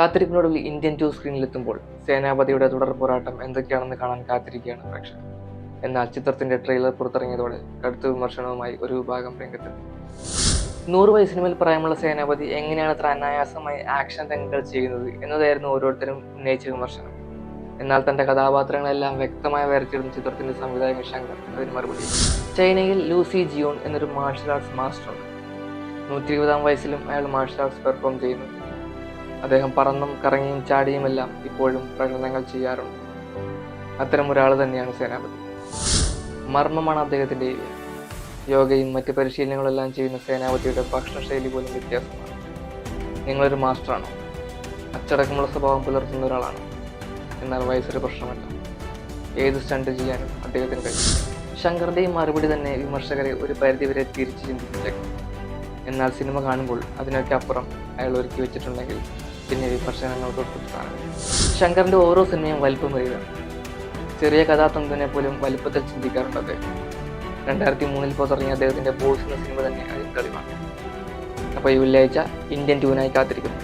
കാത്തിരിപ്പിനൊടുവിൽ Indian two സ്ക്രീനിലെത്തുമ്പോൾ സേനാപതിയുടെ തുടർ പോരാട്ടം എന്തൊക്കെയാണെന്ന് കാണാൻ കാത്തിരിക്കുകയാണ് പ്രേക്ഷകർ. എന്നാൽ ചിത്രത്തിന്റെ ട്രെയിലർ പുറത്തിറങ്ങിയതോടെ കടുത്ത വിമർശനവുമായി ഒരു വിഭാഗം രംഗത്തെത്തി നൂറ് വയസ്സിനുമേൽ പ്രായമുള്ള സേനാപതി എങ്ങനെയാണ് അത്ര അനായാസമായി ആക്ഷൻ രംഗങ്ങൾ ചെയ്യുന്നത് എന്നതായിരുന്നു ഓരോരുത്തരും ഉന്നയിച്ച വിമർശനം. എന്നാൽ തന്റെ കഥാപാത്രങ്ങളെല്ലാം വ്യക്തമായി വരച്ചിടുന്ന ചിത്രത്തിന്റെ സംവിധായകൻ ശങ്കർ അതിന് മറുപടി. ചൈനയിൽ ലൂസി ജിയോൺ എന്നൊരു മാർഷൽ ആർട്സ് മാസ്റ്റർ ഉണ്ട് നൂറ്റി ഇരുപതാം വയസ്സിലും അയാൾ മാർഷൽ ആർട്സ് പെർഫോം ചെയ്യുന്നു. അദ്ദേഹം പറന്നും കറങ്ങിയും ചാടിയുമെല്ലാം ഇപ്പോഴും പ്രകടനങ്ങൾ ചെയ്യാറുണ്ട്. അത്തരം ഒരാൾ തന്നെയാണ് സേനാപതി. മർമ്മമാണ് അദ്ദേഹത്തിന്റെ യോഗയും മറ്റ് പരിശീലനങ്ങളെല്ലാം ചെയ്യുന്ന സേനാപതിയുടെ ഭക്ഷണശൈലി പോലും വ്യത്യാസമാണ്. നിങ്ങളൊരു മാസ്റ്ററാണോ? അച്ചടക്കമുള്ള സ്വഭാവം പുലർത്തുന്ന ഒരാളാണ്? എന്നാൽ വയസ്സൊരു പ്രശ്നമല്ല. ഏത് സ്റ്റണ്ട് ചെയ്യാനും അദ്ദേഹത്തിന് കഴിയും. ശങ്കറിന്റെയും മറുപടി തന്നെ വിമർശകരെ ഒരു പരിധിവരെ തിരിച്ചു ചിന്തിപ്പിച്ചേക്കും എന്നാൽ സിനിമ കാണുമ്പോൾ അതിനൊക്കെ അപ്പുറം അയാൾ ഒരുക്കി വെച്ചിട്ടുണ്ടെങ്കിൽ പിന്നെ വിമർശനങ്ങൾ തൊട്ടുത്താണ് ശങ്കറിന്റെ ഓരോ സിനിമയും വലിപ്പം വരിക. ചെറിയ കഥാതന്തുവിനെ പോലും വലിപ്പത്തിൽ ചിന്തിക്കാറുണ്ട് അദ്ദേഹം. രണ്ടായിരത്തി മൂന്നിൽ പുറത്തിറങ്ങിയ അദ്ദേഹത്തിന്റെ ബോസ് എന്ന സിനിമ തന്നെ അതിന് തെളിവാണ് അപ്പോൾ ഈ വെള്ളിയാഴ്ച ഇന്ത്യൻ ട്യൂനായി കാത്തിരിക്കുന്നു.